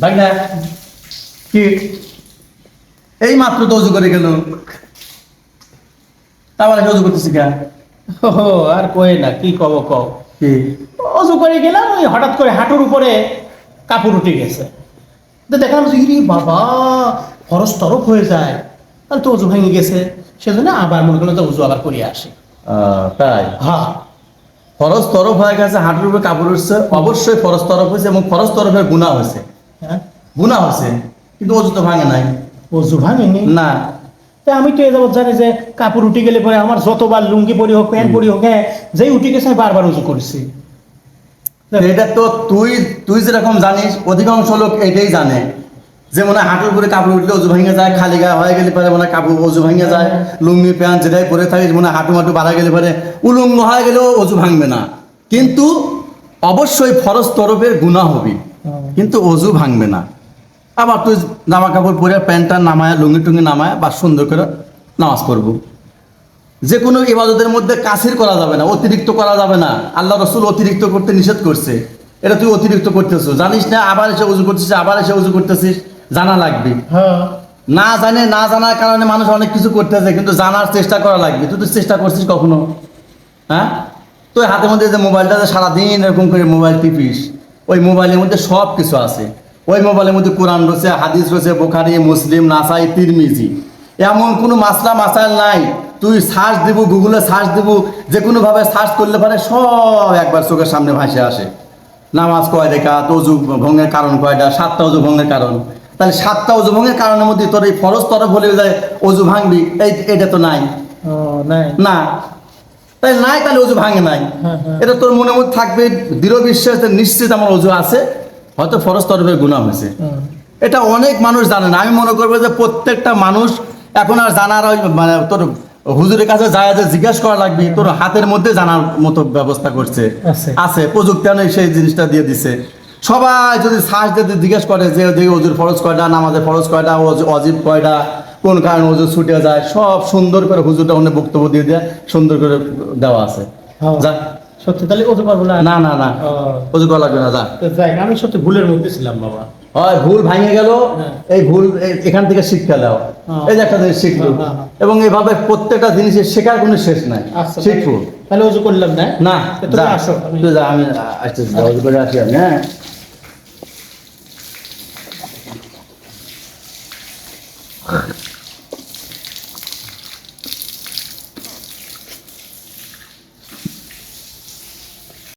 ভাই না। কি? এই মাত্র তো অজু করে গেল। তারপরে অজু করতেছি কে ও আর কয়ে না কি কব কও। কি? অজু করে গেলাম ওই হঠাৎ করে হাঁটুর উপরে কাপড় উঠে গেছে। তো দেখলাম যে ইরি বাবা খরচ তরফ হয়ে যায়। তাহলে তো অজু ভেঙে গেছে। সেজন্য আবার মনে করল তো অজু আবার করে আসি। আহ, তাই? হ্যাঁ। ফরজ তরফ হয়ে গেছে হাঁটুর উপরে কাপড় উঠছে অবশ্যই ফরজ তরফ হয়েছে এবং ফরজ তরফের গুণা হয়েছে। হ্যাঁ? গুণা হয়েছে কিন্তু অজু তো ভাঙে নাই। অজু ভাঙেনি? না। তা আমি তো এ জানি যে কাপড় উঠে গেলে পরে আমার যতবার লুঙ্গি পরি হোক প্যান্ট পরি হোক হ্যাঁ যেই উঠে গেছে আমি বারবার উজু করেছি। এটা তো তুই তুই যেরকম জানিস অধিকাংশ লোক এটাই জানে। যে মনে হাঁটুর উপরে কাপড় উঠলে অজু ভাঙে যায়, খালি গায়ে হয়ে গেলে পরে মনে কাপড় অজু ভাঙে যায়, লুঙ্গি, প্যান্ট যেটাই পরে থাকিস মনে হাঁটু মাটু বাড়া গেলে পরে উলঙ্গ হয়ে গেলেও অজু ভাঙবে না। কিন্তু অবশ্যই ফরজ তরফের গুণা হবি, কিন্তু অজু ভাঙবে না। আবার তুই জামা কাপড় পরে প্যান্টটা নামায়, লুঙ্গি টুঙ্গি নামায় বা সুন্দর করে নামাজ পড়ব। যে কোনো ইবাদতের মধ্যে কাসির করা যাবে না, অতিরিক্ত করা যাবে না। আল্লাহ রসুল অতিরিক্ত করতে নিষেধ করছে। এটা তুই অতিরিক্ত করতেছ। জানিস না, আবার এসে উজু করতেছিস, আবার এসে উজু করতেছিস। জানা লাগবে। হ্যাঁ। না জানে না জানার কারণে মানুষ অনেক কিছু করতেছে কিন্তু জানার চেষ্টা করা লাগবে। তুই তো চেষ্টা করছিস কখনো? হ্যাঁ? তুই হাতের মধ্যে যে মোবাইলটা যে সারাদিন এরকম করে মোবাইল টিপিস ওই মোবাইলের মধ্যে সব কিছু আছে। ওই মোবাইলের মধ্যে কোরআন রয়েছে হাদিস রয়েছে বোখারি মুসলিম নাসাই তিরমিজি। এমন কোনো মাসলা মাসাইল নাই। তুই সার্চ দিব গুগলে সার্চ দিব যে কোনোভাবে সার্চ করলে পারে সব একবার চোখের সামনে ভাসে আসে। নামাজ কয় রেখা অজু ভঙ্গের কারণ কয়টা? সাতটা অজু ভঙ্গের কারণ। তাহলে সাতটা অজু ভঙ্গের কারণের মধ্যে তোর এই ফরজ তরফ হলে যায় অজু ভাঙবি। এই এটা তো নাই। না। তাই নাই তাহলে অজু ভাঙে নাই। হ্যাঁ, হ্যাঁ। এটা তোর মনের মধ্যে থাকবে দৃঢ় বিশ্বাস নিশ্চিত আমার অজু আছে হয়তো ফরজ তরফের গুণা হয়েছে। এটা অনেক মানুষ জানে না। আমি মনে করব যে প্রত্যেকটা মানুষ এখন আর জানার ওই মানে তোর হুজুরের কাছে যায় যে জিজ্ঞেস করা লাগবে তোর হাতের মধ্যে জানার মতো ব্যবস্থা করছে। আছে। আছে প্রযুক্তি সেই জিনিসটা দিয়ে দিছে। সবাই যদি সার্চ দিয়ে জিজ্ঞেস করে যে যে অজুর ফরজ কয়টা নামাজের ফরজ কয়টা অজ- অজিব কয়টা কোন কারণে অজু ছুটে যায় সব সুন্দর করে হুজুরটা অনেক বক্তব্য দিয়ে দেয় সুন্দর করে দেওয়া আছে। যা। সত্যি তাহলে অজু না? না না না। অজু করা লাগবে না যা। আমি সত্যি ভুলের মধ্যে ছিলাম বাবা। হয় ভুল ভাঙে গেল হ্যাঁ। এই ভুল এখান থেকে শিক্ষা দাও। এই যে একটা জিনিস শিখলো। হ্যাঁ, হ্যাঁ। এবং এইভাবে প্রত্যেকটা জিনিসের শেখার কোনো শেষ নাই। আচ্ছা শিখব। তাহলে অজু করলাম না? না যা। আমি- তুই আসতেছি অজু করে আসি আমি হ্যাঁ। All right.